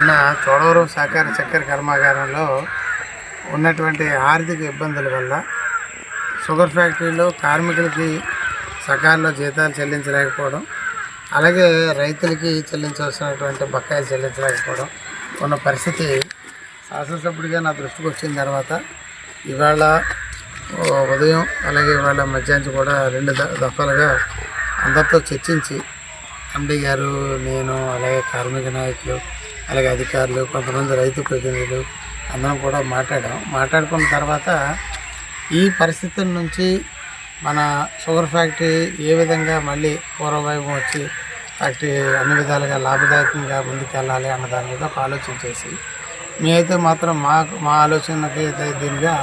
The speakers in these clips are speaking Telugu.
నిన్న చోడవరం సహకార చక్కెర కర్మాగారంలో ఉన్నటువంటి ఆర్థిక ఇబ్బందుల వల్ల షుగర్ ఫ్యాక్టరీలో కార్మికులకి సకాలంలో జీతాలు చెల్లించలేకపోవడం అలాగే రైతులకి చెల్లించవలసినటువంటి బకాయిలు చెల్లించలేకపోవడం ఉన్న పరిస్థితి శాసనసభ్యుడిగా నా దృష్టికి వచ్చిన తర్వాత ఇవాళ ఉదయం అలాగే ఇవాళ మధ్యాహ్నం కూడా రెండు దఫాలుగా అందరితో చర్చించి ఎండీ గారు నేను అలాగే కార్మిక నాయకులు అలాగే అధికారులు కొంతమంది రైతు ప్రతినిధులు అందరం కూడా మాట్లాడాం. మాట్లాడుకున్న తర్వాత ఈ పరిస్థితుల నుంచి మన షుగర్ ఫ్యాక్టరీ ఏ విధంగా మళ్ళీ పూర్వవైభవం వచ్చి ఫ్యాక్టరీ అన్ని విధాలుగా లాభదాయకంగా ముందుకెళ్ళాలి అన్న దాని మీద ఒక ఆలోచన చేసి మేమైతే మాత్రం మా మా ఆలోచనకి అయితే దీనిగా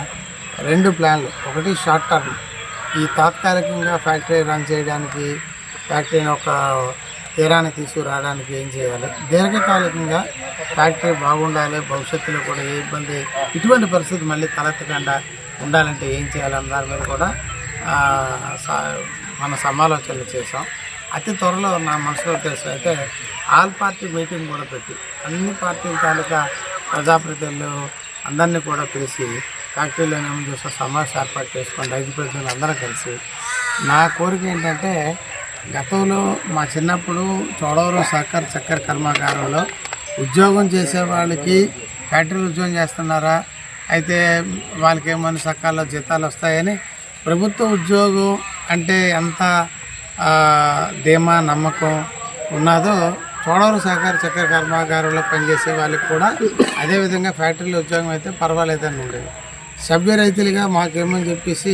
రెండు ప్లాన్లు. ఒకటి షార్ట్ టర్మ్. ఈ తాత్కాలికంగా ఫ్యాక్టరీ రన్ చేయడానికి ఫ్యాక్టరీని ఒక తీరానికి తీసుకురావడానికి ఏం చేయాలి? దీర్ఘకాలికంగా ఫ్యాక్టరీ బాగుండాలి భవిష్యత్తులో కూడా ఏ ఇబ్బంది ఇటువంటి పరిస్థితి మళ్ళీ తలెత్తకుండా ఉండాలంటే ఏం చేయాలన్న దాని మీద కూడా సా- మన సమాలోచనలు చేసాం అతి త్వరలో నా మనసులో తెలుసు అయితే ఆల్ పార్టీ మీటింగ్ కూడా పెట్టి అన్ని పార్టీల తాలూకా ప్రజాప్రతినిధులు అందరినీ కూడా పిలిచి ఫ్యాక్టరీలో ఏమో చూస్తే సమావేశం ఏర్పాటు చేసుకొని రైతు ప్రజలు అందరం కలిసి నా కోరిక ఏంటంటే గతంలో మా చిన్నప్పుడు చోడవరం సహకార చక్కెర కర్మాగారంలో ఉద్యోగం చేసే వాళ్ళకి ఫ్యాక్టరీలు ఉద్యోగం చేస్తున్నారా? అయితే వాళ్ళకి ఏమైనా సకాల్లో జీతాలు వస్తాయని ప్రభుత్వ ఉద్యోగం అంటే ఎంత ధీమా నమ్మకం ఉన్నదో చోడవరం సహకార చక్కెర కర్మాగారంలో పనిచేసే వాళ్ళకి కూడా అదేవిధంగా ఫ్యాక్టరీలో ఉద్యోగం అయితే పర్వాలేదని ఉండేది. సభ్య రైతులుగా మాకేమని చెప్పేసి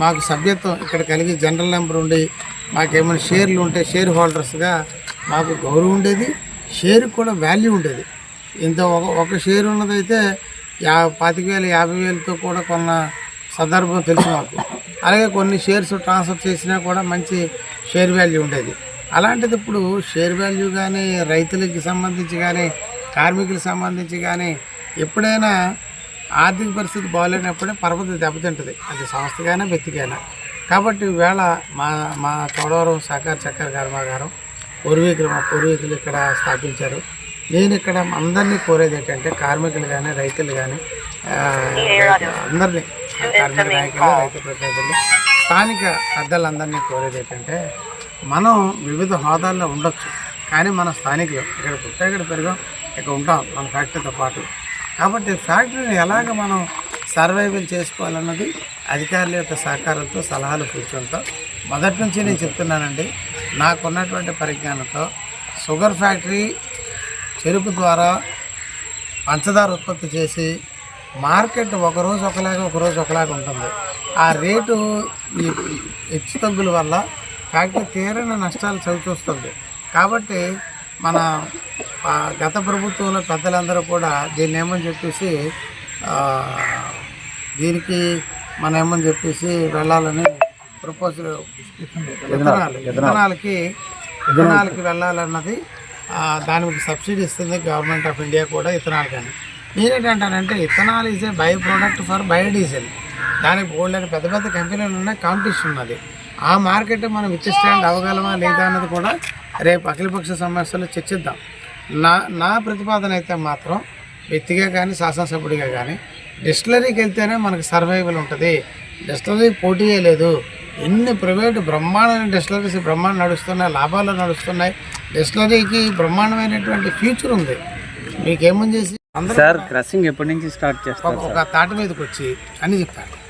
మాకు సభ్యత్వం ఇక్కడ కలిగి జనరల్ నెంబర్ ఉండి మాకేమైనా షేర్లు ఉంటే షేర్ హోల్డర్స్గా మాకు గౌరవం ఉండేది షేర్ కూడా వాల్యూ ఉండేది. ఇంత ఒక ఒక షేర్ ఉన్నదైతే యా పాతిక వేలు యాభై వేలతో కూడా కొన్న సందర్భం తెలుసు మాకు. అలాగే కొన్ని షేర్స్ ట్రాన్స్ఫర్ చేసినా కూడా మంచి షేర్ వాల్యూ ఉండేది. అలాంటిది ఇప్పుడు షేర్ వాల్యూ కానీ రైతులకి సంబంధించి కానీ కార్మికులకు సంబంధించి కానీ ఎప్పుడైనా ఆర్థిక పరిస్థితి బాగాలేనప్పుడే పర్వతం దెబ్బతింటుంది. అది సంస్థకైనా వ్యక్తికైనా. కాబట్టి ఈవేళ మా మా చోడవరం సహకార చక్కెర కర్మాగారం పూర్వీకులు మా పూర్వీకులు ఇక్కడ స్థాపించారు. నేను ఇక్కడ అందరినీ కోరేది ఏంటంటే కార్మికులు కానీ రైతులు కానీ అందరినీ కార్మిక నాయకులు రైతు ప్రతినిధులు స్థానిక పెద్దలందరినీ కోరేది ఏంటంటే మనం వివిధ హోదాల్లో ఉండొచ్చు. కానీ మన స్థానికులు. ఇక్కడ పుట్టా ఇక్కడ పెరిగాం ఇక్కడ ఉంటాం మన ఫ్యాక్టరీతో పాటు. కాబట్టి ఫ్యాక్టరీని ఎలాగ మనం సర్వైవల్ చేసుకోవాలన్నది అధికారుల యొక్క సహకారంతో సలహాలు సూచనలతో. మొదటి నుంచి నేను చెప్తున్నానండి నాకున్నటువంటి పరిజ్ఞానంతో షుగర్ ఫ్యాక్టరీ చెరుకు ద్వారా పంచదార ఉత్పత్తి చేసి మార్కెట్ ఒకరోజు ఒకలాగా ఒకరోజు ఒకలాగా ఉంటుంది. ఆ రేటు ఈ హెచ్చు తగ్గుల వల్ల ఫ్యాక్టరీ తీరని నష్టాలు చవిచూస్తుంది. కాబట్టి మన గత ప్రభుత్వంలో పెద్దలందరూ కూడా దీన్ని ఏమని చెప్పేసి దీనికి మనం ఏమని చెప్పేసి వెళ్ళాలని ప్రపోజల్ విత్తనాలు విత్తనాలకి విత్తనాలకి వెళ్ళాలన్నది దానికి సబ్సిడీ ఇస్తుంది గవర్నమెంట్ ఆఫ్ ఇండియా కూడా ఇథనాల్ కానీ నేనేంటంటానంటే ethanol is a by product for biodiesel. దానికి బోల్డ్ పెద్ద పెద్ద కంపెనీలు ఉన్నాయి కాంపిటీషన్ ఉన్నది. ఆ మార్కెట్ మనం విచ్చేస్టాండ్ అవ్వగలమా లేదా అన్నది కూడా రేపు అఖిలపక్ష సమస్యలు చర్చిద్దాం. నా నా ప్రతిపాదన అయితే మాత్రం వ్యక్తిగా కానీ శాసనసభ్యుడిగా కానీ డిస్టిలరీకి వెళ్తేనే మనకు సర్వైవల్ ఉంటుంది. డిస్టిలరీ పోటీయే లేదు. ఎన్ని ప్రైవేట్ బ్రహ్మాండమైన డిస్టిలరీస్ బ్రహ్మాండం నడుస్తున్నాయి లాభాలు నడుస్తున్నాయి. డిస్టిలరీకి బ్రహ్మాండమైనటువంటి ఫ్యూచర్ ఉంది. మీకేమని చేసి? సార్ క్రషింగ్ ఎప్పటి నుంచి స్టార్ట్ చేస్తారు ఒక- ఒక తాటి మీదకి వచ్చి అని చెప్తాను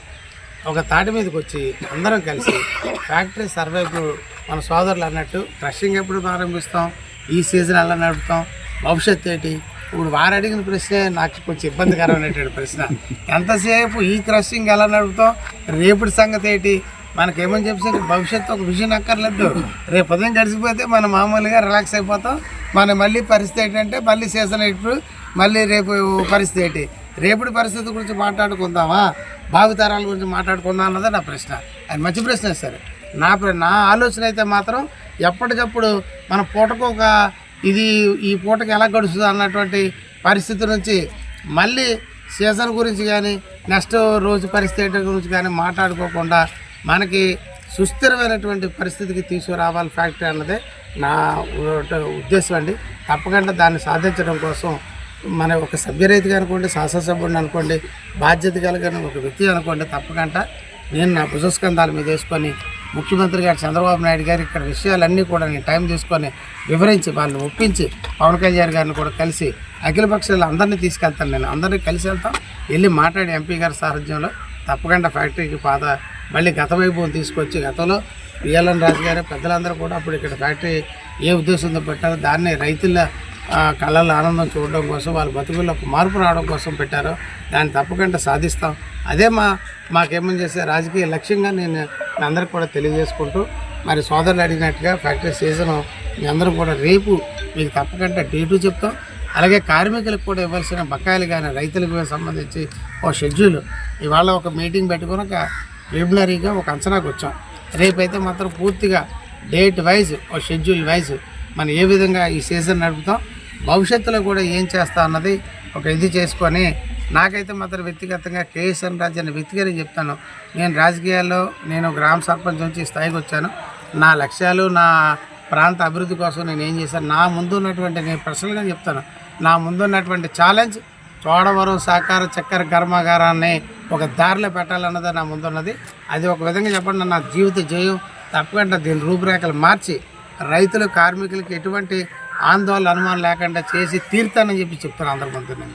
ఒక తాటి మీదకి వచ్చి అందరం కలిసి ఫ్యాక్టరీ సర్వైవ్ మన సోదరులు అన్నట్టు క్రషింగ్ ఎప్పుడు ప్రారంభిస్తాం? ఈ సీజన్ ఎలా నడుపుతాం. భవిష్యత్తు ఏంటి? ఇప్పుడు వారు అడిగిన ప్రశ్నే నాకు కొంచెం ఇబ్బందికరమైనటువంటి ప్రశ్న. ఎంతసేపు ఈ క్రషింగ్ ఎలా నడుపుతాం? రేపటి సంగతి ఏంటి? మనకేమని చెప్పేసి భవిష్యత్తు ఒక విషయం అక్కర్లేదు. రేపు ఉదయం గడిచిపోతే మనం మామూలుగా రిలాక్స్ అయిపోతాం. మన మళ్ళీ పరిస్థితి ఏంటంటే మళ్ళీ సీజన్ ఇప్పుడు మళ్ళీ రేపు పరిస్థితి ఏంటి? రేపటి పరిస్థితి గురించి మాట్లాడుకుందామా? భావితరాల గురించి మాట్లాడుకుందాం అన్నదే నా ప్రశ్న. అది మంచి ప్రశ్న సరే. నా ప్ర- నా ఆలోచన అయితే మాత్రం ఎప్పటికప్పుడు మన పూటకు ఒక ఇది ఈ పూటకి ఎలా గడుస్తుంది అన్నటువంటి పరిస్థితి నుంచి మళ్ళీ సీజన్ గురించి కానీ నెక్స్ట్ రోజు పరిస్థితి గురించి కానీ మాట్లాడుకోకుండా మనకి సుస్థిరమైనటువంటి పరిస్థితికి తీసుకురావాలి ఫ్యాక్టరీ అన్నదే నా ఉద్దేశం అండి. తప్పకుండా దాన్ని సాధించడం కోసం మన ఒక సభ్యరైతుగా అనుకోండి శాసనసభ్యుడిని అనుకోండి బాధ్యత కలిగిన ఒక వ్యక్తి అనుకోండి తప్పకుండా నేను నా భుజస్కంధాల మీద వేసుకొని ముఖ్యమంత్రి గారు చంద్రబాబు నాయుడు గారు ఇక్కడ విషయాలన్నీ కూడా నేను టైం తీసుకొని వివరించి వాళ్ళని ఒప్పించి పవన్ కళ్యాణ్ గారిని కూడా కలిసి అఖిల పక్షాలు అందరినీ తీసుకెళ్తాను నేను. అందరినీ కలిసి వెళ్తాం. వెళ్ళి మాట్లాడి ఎంపీ గారి సారథ్యంలో తప్పకుండా ఫ్యాక్టరీకి పాత మళ్ళీ గత వైభవం తీసుకొచ్చి గతంలో బిఎల్ఎన్ రాజు గారు పెద్దలందరూ కూడా అప్పుడు ఇక్కడ ఫ్యాక్టరీ ఏ ఉద్దేశంతో పెట్టారో దాన్ని రైతుల ఆ, కళ్ళల్లో ఆనందం చూడడం కోసం వాళ్ళ బతుకుల్లో ఒక మార్పు రావడం కోసం పెట్టారు దాన్ని తప్పకుండా సాధిస్తాం. అదే మా మాకేమని చేసే రాజకీయ లక్ష్యంగా నేను అందరికి కూడా తెలియజేసుకుంటూ మరి సోదరులు అడిగినట్టుగా ఫ్యాక్టరీ సీజన్ మీ అందరూ కూడా రేపు మీకు తప్పకుండా డేటు చెప్తాం. అలాగే కార్మికులకు కూడా ఇవ్వాల్సిన బకాయిలు కానీ రైతులకు సంబంధించి ఒక షెడ్యూల్. ఇవాళ ఒక మీటింగ్ పెట్టుకుని ఒక ప్రిలిమినరీగా ఒక అంచనాకు వచ్చాం. రేపైతే మాత్రం పూర్తిగా డేట్ వైజ్ ఒక షెడ్యూల్ వైజ్ మనం ఏ విధంగా ఈ సీజన్ నడుపుతాం భవిష్యత్తులో కూడా ఏం చేస్తా అన్నది ఒక ఇది చేసుకొని నాకైతే మాత్రం వ్యక్తిగతంగా కేఎస్ఎన్ రాజు అనే వ్యక్తిగా నేను చెప్తాను. నేను రాజకీయాల్లో నేను గ్రామ సర్పంచ్ నుంచి స్థాయికి వచ్చాను. నా లక్ష్యాలు నా ప్రాంత అభివృద్ధి కోసం నేను ఏం చేశాను నా ముందు ఉన్నటువంటి నేను పర్సనల్గా చెప్తాను. నా ముందు ఉన్నటువంటి ఛాలెంజ్ చోడవరం సహకార చక్కెర కర్మాగారాన్ని ఒక దారిలో పెట్టాలన్నది నా ముందున్నది. అది ఒక విధంగా చెప్పండి నా జీవిత జయం తప్పకుండా దీని రూపురేఖలు మార్చి రైతులు కార్మికులకి ఎటువంటి ఆందోళన అనుమానం లేకుండా చేసి తీర్తానని చెప్పి చెప్తాను అందరి ముందు. నేను